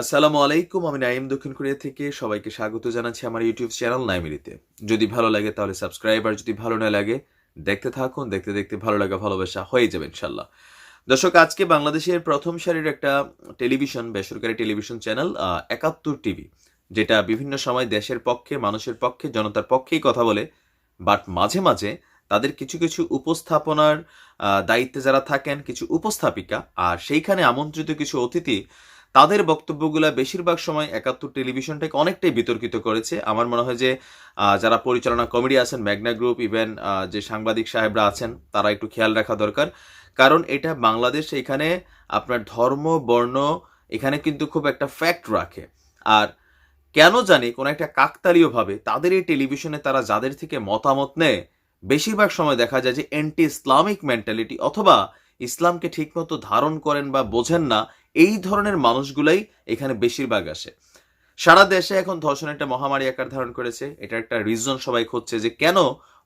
আসসালামু আলাইকুম, আমি নাইম দক্ষিণ কোরিয়া থেকে সবাইকে স্বাগত জানাচ্ছি আমার ইউটিউব চ্যানেল নাইমিরিতে। যদি ভালো লাগে তাহলে সাবস্ক্রাইব, আর যদি ভালো না লাগে, দেখতে থাকুন, দেখতে দেখতে ভালো লাগা ভালোবাসা হয়ে যাবে ইনশাল্লাহ। দর্শক, আজকে বাংলাদেশের প্রথম সারির একটা টেলিভিশন, বেসরকারি টেলিভিশন চ্যানেল একাত্তর টিভি, যেটা বিভিন্ন সময় দেশের পক্ষে, মানুষের পক্ষে, জনতার পক্ষেই কথা বলে, বাট মাঝে মাঝে তাদের কিছু কিছু উপস্থাপনার দায়িত্বে যারা থাকেন, কিছু উপস্থাপিকা, আর সেইখানে আমন্ত্রিত কিছু অতিথি তাদের বক্তব্যগুলো বেশিরভাগ সময় একাত্তর টেলিভিশনটাকে অনেকটাই বিতর্কিত করেছে। আমার মনে হয় যে যারা পরিচালনা কমিটি আছেন ম্যাগনা গ্রুপ ইভেন যে সাংবাদিক সাহেবরা আছেন, তারা একটু খেয়াল রাখা দরকার। কারণ এটা বাংলাদেশ এখানে আপনার ধর্ম, বর্ণ, এখানে কিন্তু খুব একটা ফ্যাক্ট রাখে। আর কেন জানি কোনো একটা কাকতালীয়ভাবে তাদের এই টেলিভিশনে তারা যাদের থেকে মতামত নেয়, বেশিরভাগ সময় দেখা যায় যে অ্যান্টি ইসলামিক মেন্টালিটি অথবা ইসলামকে ঠিকমতো ধারণ করেন বা বোঝেন না এই ধরনের মানুষগুলাই এখানে বেশিরভাগ আসে। সারা দেশে এখন ধর্ষণ একটা মহামারী আকার ধারণ করেছে। এটা একটা রিজন সবাই খুঁজছে যে কেন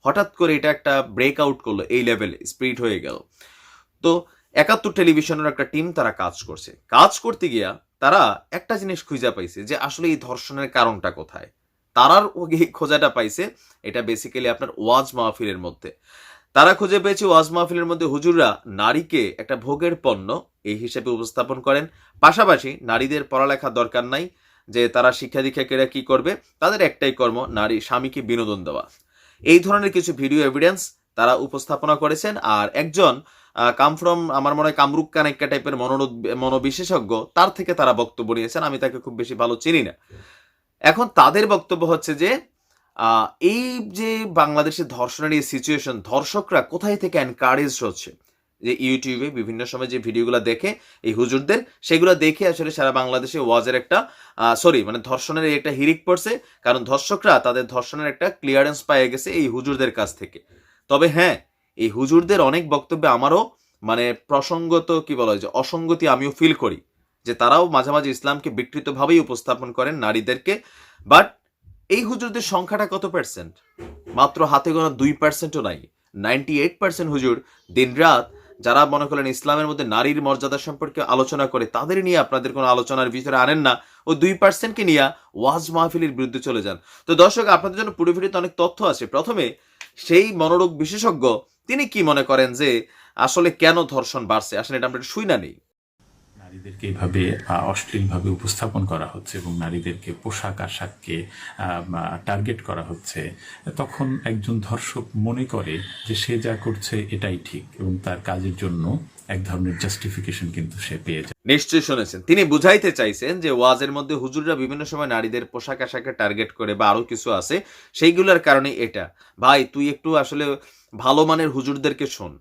হঠাৎ করে এটা একটা ব্রেক আউট করল, এই লেভেলে স্প্রিড হয়ে গেল। তো একাত্তর টেলিভিশনের একটা টিম তারা কাজ করছে। কাজ করতে গিয়া তারা একটা জিনিস খুঁজে পাইছে যে আসলে এই ধর্ষণের কারণটা কোথায়? তারার খোঁজাটা পাইছে, এটা বেসিক্যালি আপনার ওয়াজ মাহফিলের মধ্যে। তারা খুঁজে পেয়েছে ওয়াজ মাহফিলের মধ্যে হুজুররা নারীকে একটা ভোগের পণ্য এই হিসেবে উপস্থাপন করেন। পাশাপাশি নারীদের পড়ালেখা দরকার নাই, যে তারা শিক্ষা দীক্ষাকেরা কি করবে, তাদের একটাই কর্ম, নারী স্বামীকে বিনোদন দেওয়া। এই ধরনের কিছু ভিডিও এভিডেন্স তারা উপস্থাপনা করেছেন, আর একজন কাম ফ্রম আমার মনে হয় কামরুক কানেক্কা টাইপের মনোরোধ, মনোবিশেষজ্ঞ, তার থেকে তারা বক্তব্য নিয়েছেন, আমি তাকে খুব বেশি ভালো চিনি না। এখন তাদের বক্তব্য হচ্ছে যে এই যে বাংলাদেশের ধর্ষণের এই সিচুয়েশন ধর্ষকরা কোথায় থেকে এনকারেজ হচ্ছে? যে ইউটিউবে বিভিন্ন সময় যে ভিডিওগুলো দেখে এই হুজুরদের, সেগুলো দেখে আসলে সারা বাংলাদেশে ওয়াজের একটা সরি মানে ধর্ষণের একটা হিরিক পড়ছে। কারণ ধর্ষকরা তাদের ধর্ষণের একটা ক্লিয়ারেন্স পাইয়ে গেছে এই হুজুরদের কাছ থেকে। তবে হ্যাঁ এই হুজুরদের অনেক বক্তব্যে আমারও মানে প্রসঙ্গত কি বলা হয় যে অসঙ্গতি আমিও ফিল করি। যে তারাও মাঝে মাঝে ইসলামকে বিকৃতভাবেই উপস্থাপন করেন নারীদেরকে। বাট এই হুজুরদের সংখ্যাটা কত পার্সেন্ট মাত্র হাতে গোনা দুই পার্সেন্টও নাই। নাইনটি এইট পার্সেন্ট হুজুর দিনরাত যারা মনে করেন ইসলামের মধ্যে নারীর মর্যাদা সম্পর্কে আলোচনা করে, তাদের নিয়ে আপনাদের কোনো আলোচনার ভিতরে আনেন না ও দুই পার্সেন্টকে নিয়ে ওয়াজ মাহফিলের বিরুদ্ধে চলে যান। তো দর্শক, আপনাদের জন্য পুরো ভিডিওতে অনেক তথ্য আছে। প্রথমে, সেই মনোরোগ বিশেষজ্ঞ, তিনি কি মনে করেন যে আসলে কেন ধর্ষণ বাড়ছে? আসলে এটা আমরা শুই না নেই। নারীদেরকে এইভাবে অশ্লীলভাবে উপস্থাপন করা হচ্ছে এবং নারীদেরকে পোশাক আশাককে টার্গেট করা হচ্ছে, তখন একজন ধর্ষক মনে করে যে সে যা করছে এটাই ঠিক এবং তার কাজের জন্য এক ধরনের জাস্টিফিকেশন কিন্তু সে পেয়ে যায়। নিশ্চয়ই শুনেছেন। তিনি বুঝাইতে চাইছেন যে ওয়াজের মধ্যে হুজুররা বিভিন্ন সময় নারীদের পোশাক আশাকে টার্গেট করে বা আরও কিছু আছে, সেইগুলোর কারণে এটা। ভাই, তুই একটু আসলে ভালো মানের হুজুরদেরকে শোন।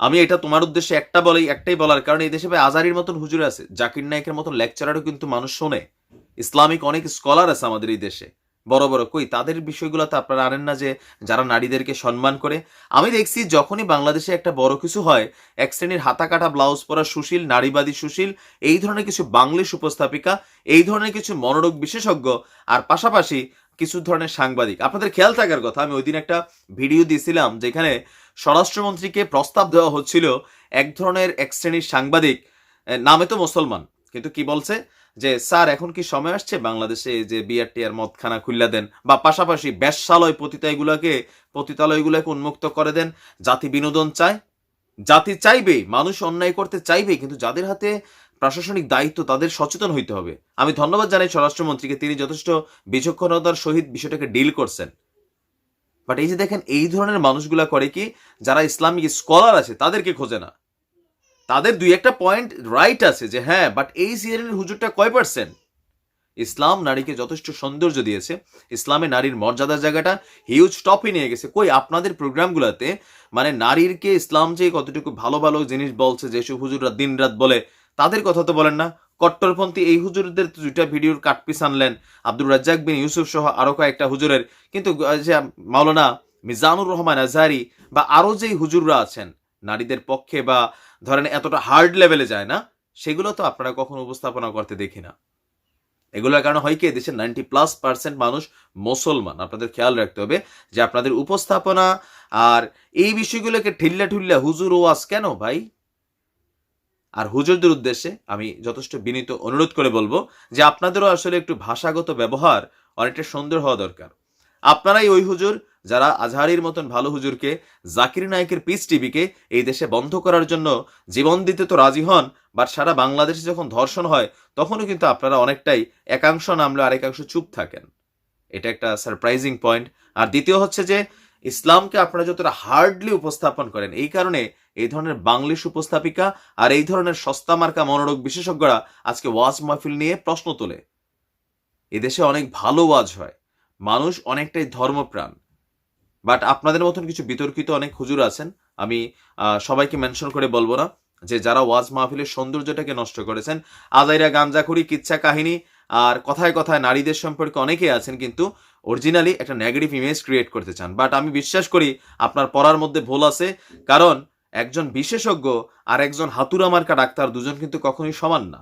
আমি এটা তোমার উদ্দেশ্যে একটা বলেই একটাই বলার, কারণে এই দেশে ভাই আজারির মতন হুজুর আছে, জাকির নায়কের মতন লেকচারারও কিন্তু মানুষ শোনে। ইসলামিক অনেক স্কলার আছে আমাদের এই দেশে। বড় বড় কই, তাদের বিষয়গুলো তো আপনারা আনেন না যে যারা নারীদেরকে সম্মান করে। আমি দেখছি যখনই বাংলাদেশে একটা বড় কিছু হয়, এক শ্রেণির হাতা কাটা ব্লাউজ পরা সুশীল, নারীবাদী সুশীল, এই ধরনের কিছু বাংলিশ উপস্থাপিকা এই ধরনের কিছু মনোরোগ বিশেষজ্ঞ, আর পাশাপাশি কিছু ধরনের সাংবাদিক। আপনাদের খেয়াল থাকার কথা, আমি ওই দিন একটা ভিডিও দিয়েছিলাম যেখানে স্বরাষ্ট্রমন্ত্রীকে প্রস্তাব দেওয়া হচ্ছিল এক ধরনের এক শ্রেণির সাংবাদিক নামে তো মুসলমান। কিন্তু কি বলছে? যে, স্যার, এখন কি সময় আসছে? বাংলাদেশে যে বিআরটি আর মদখানা খুল্লা দেন বা পাশাপাশি ব্যবসালয় পতিতালয়গুলোকে পতিতালয়গুলোকে উন্মুক্ত করে দেন, জাতি বিনোদন চায়? জাতি চাইবে, মানুষ অন্যায় করতে চাইবে, কিন্তু যাদের হাতে প্রশাসনিক দায়িত্ব তাদের সচেতন হইতে হবে। আমি ধন্যবাদ জানাই স্বরাষ্ট্রমন্ত্রীকে, তিনি যথেষ্ট বিচক্ষণতার সহিত বিষয়টাকে ডিল করছেন। বাট এই যে দেখেন, এই ধরনের মানুষগুলা করে কি, যারা ইসলামিক স্কলার আছে, তাদেরকে খোঁজে না। তাদের দুই একটা পয়েন্ট রাইট আছে যে হ্যাঁ বাট এই সিরিয়ালের হুজুরটা কয় পার্সেন্ট ইসলাম নারীকে যথেষ্ট সৌন্দর্য দিয়েছে। ইসলামে নারীর মর্যাদার জায়গাটা হিউজ টপে নিয়ে গেছে। কই, আপনাদের প্রোগ্রামগুলোতে মানে নারীরকে ইসলাম যে কতটুকু ভালো ভালো জিনিস বলছে, যেসব হুজুররা দিনরাত বলে, তাদের কথা তো বলেন না। কট্টরপন্থী এই হুজুরদের দুইটা ভিডিওর কাটপিস আনলেন। আব্দুর রাজ্জাক বিন ইউসুফ সহ আরও কয়েকটা হুজুরের। কিন্তু যে মাওলানা মিজানুর রহমান আজহারি বা আরও যেই হুজুররা আছেন, নারীদের পক্ষে বা ধরেন এতটা হার্ড লেভেলে যায় না, সেগুলো তো আপনারা কখনো উপস্থাপনা করতে দেখি না। এগুলোর কারণে হয় কি, দেশের নাইনটি প্লাস পার্সেন্ট মানুষ মুসলমান। আপনাদের খেয়াল রাখতে হবে যে আপনাদের উপস্থাপনা আর এই বিষয়গুলোকে ঠিল্লা ঠুল্লা হুজুর ওয়াজ কেন ভাই? আর হুজুরদের উদ্দেশ্যে আমি যথেষ্ট বিনীত অনুরোধ করে বলব যে আপনাদেরও আসলে একটু ভাষাগত ব্যবহার অনেকটা সুন্দর হওয়া দরকার। আপনারাই ওই হুজুর যারা আজহারির মতন ভালো হুজুরকে, জাকির নায়কের পিস টিভিকে এই দেশে বন্ধ করার জন্য জীবন দিতে তো রাজি হন বাট সারা বাংলাদেশে যখন ধর্ষণ হয়, তখনও কিন্তু আপনারা অনেকটাই একাংশ নামলে আরেকাংশ চুপ থাকেন। এটা একটা সারপ্রাইজিং পয়েন্ট আর দ্বিতীয় হচ্ছে যে, ইসলামকে আপনারা যতটা হার্ডলি উপস্থাপন করেন, এই কারণে এই ধরনের বাংলিশ উপস্থাপিকা আর এই ধরনের সস্তা মার্কা মনোরোগ বিশেষজ্ঞরা আজকে ওয়াজ মাহফিল নিয়ে প্রশ্ন তোলে। এদেশে অনেক ভালো ওয়াজ হয়। মানুষ অনেকটাই ধর্মপ্রাণ। বাট আপনাদের মতন কিছু বিতর্কিত অনেক হুজুর আছেন, আমি সবাইকে মেনশন করে বলব না যে যারা ওয়াজ মাহফিলের সৌন্দর্যটাকে নষ্ট করেছেন, আজাইরা গাঞ্জাখুরি কিচ্ছা কাহিনী আর কথায় কথায় নারীদের সম্পর্কে অনেকেই আছেন কিন্তু অরিজিনালি একটা নেগেটিভ ইমেজ ক্রিয়েট করতে চান। বাট আমি বিশ্বাস করি আপনার পড়ার মধ্যে ভুল আছে, কারণ একজন বিশেষজ্ঞ আর একজন হাতুরা মার্কা ডাক্তার দুজন কিন্তু কখনোই সমান না।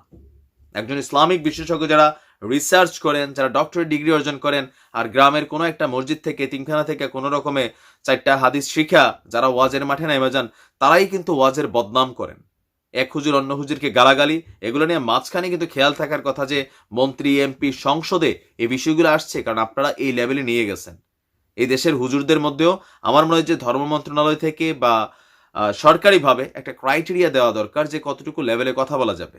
একজন ইসলামিক বিশেষজ্ঞ যারা রিসার্চ করেন, যারা ডক্টরেট ডিগ্রি অর্জন করেন আর গ্রামের কোনো একটা মসজিদ থেকে, তিনখানা থেকে কোনো রকমে চারটা হাদিস শিখা যারা ওয়াজের মাঠে নেমে যান, তারাই কিন্তু ওয়াজের বদনাম করেন। এক হুজুর অন্য হুজুরকে গালাগালি, এগুলো নিয়ে মাঝখানে কিন্তু খেয়াল থাকার কথা যে মন্ত্রী, এমপি, সংসদে এই বিষয়গুলো আসছে, কারণ আপনারা এই লেভেলে নিয়ে গেছেন। এই দেশের হুজুরদের মধ্যেও আমার মনে হয় যে ধর্ম মন্ত্রণালয় থেকে বা সরকারিভাবে একটা ক্রাইটেরিয়া দেওয়া দরকার যে কতটুকু লেভেলে কথা বলা যাবে।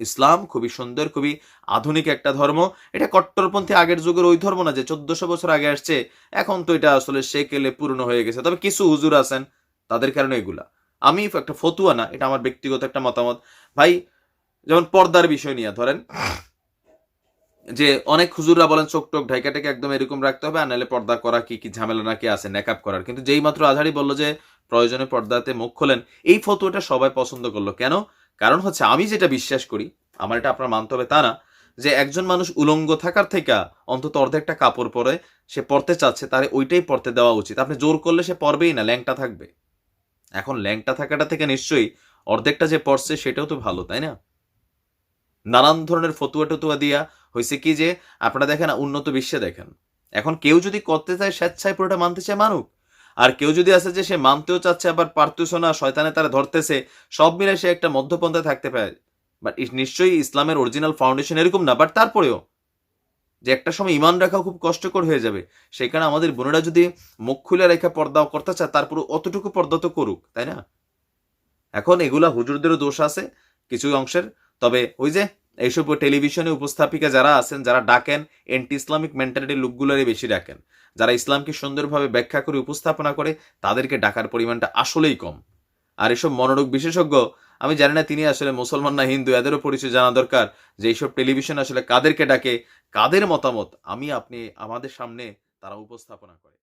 ইসলাম খুবই সুন্দর, খুবই আধুনিক একটা ধর্ম। এটা কট্টরপন্থী আগের যুগের ওই ধর্ম না যে চোদ্দশো বছর আগে আসছে, এখন তো এটা আসলে সেকেলে পূর্ণ হয়ে গেছে। তবে কিছু হুজুর আছেন, তাদের কারণে এগুলা। আমি একটা ফতুয়া না, এটা আমার ব্যক্তিগত একটা মতামত। ভাই, যেমন পর্দার বিষয় নিয়ে ধরেন, যে অনেক হুজুররা বলেন, চোখ টোক ঢাইকাটাকে একদম এরকম রাখতে হবে, আর নাহলে পর্দা করা কি কি ঝামেলা নাকি আছে নেকআপ করার। কিন্তু যেই মাত্র আজহারি বলল যে প্রয়োজনে পর্দাতে মুখ খোলেন, এই ফতুয়াটা সবাই পছন্দ করল। কেন? কারণ হচ্ছে আমি যেটা বিশ্বাস করি, আমার এটা আপনার মানতে হবে তা না, যে একজন মানুষ উলঙ্গ থাকার থেকে অন্তত অর্ধেকটা কাপড় পরে সে পরতে চাচ্ছে, তার ওইটাই পরতে দেওয়া উচিত। আপনি জোর করলে সে পরবেই না, ল্যাংটা থাকবে। এখন ল্যাংটা থাকাটা থেকে নিশ্চয়ই অর্ধেকটা যে পড়ছে সেটাও তো ভালো, তাই না? নানান ধরনের ফতুয়া টতুয়া দিয়া হয়েছে কি যে, আপনারা দেখেন উন্নত বিশ্বে দেখেন। এখন কেউ যদি করতে চায়, স্বেচ্ছায় পুরোটা মানতে চায় মানুক আর কেউ যদি আছে যে সে মানতেও চাচ্ছে, আবার পারতেছে না শয়তানে তারা ধরতেছে, সব মিলে সে একটা মধ্যপন্থায় থাকতে পারে। বাট নিশ্চয়ই ইসলামের অরিজিনাল ফাউন্ডেশন এরকম না বাট তারপরেও যে একটা সময় ইমান রাখা খুব কষ্টকর হয়ে যাবে। সেখানে আমাদের বোনেরা যদি মুখ খুলে রেখা পর্দাও করতে চায় তারপরে অতটুকু পর্দা তো করুক, তাই না? এখন এগুলা হুজুরদেরও দোষ আছে কিছু অংশের। তবে ওই যে এইসব টেলিভিশনে উপস্থাপিকা যারা আছেন, যারা ডাকেন এন্টি ইসলামিক মেন্টালিটির লোকগুলোরই বেশি ডাকেন। যারা ইসলামকে সুন্দরভাবে ব্যাখ্যা করে উপস্থাপনা করে, তাদেরকে ডাকার পরিমাণটা আসলেই কম। আর এসব মনোরোগ বিশেষজ্ঞ, আমি জানি না তিনি আসলে মুসলমান না হিন্দু, এদেরও পরিচয় জানা দরকার যে এইসব টেলিভিশন আসলে কাদেরকে ডাকে, কাদের মতামত আমি, আপনি, আমাদের সামনে তারা উপস্থাপনা করে।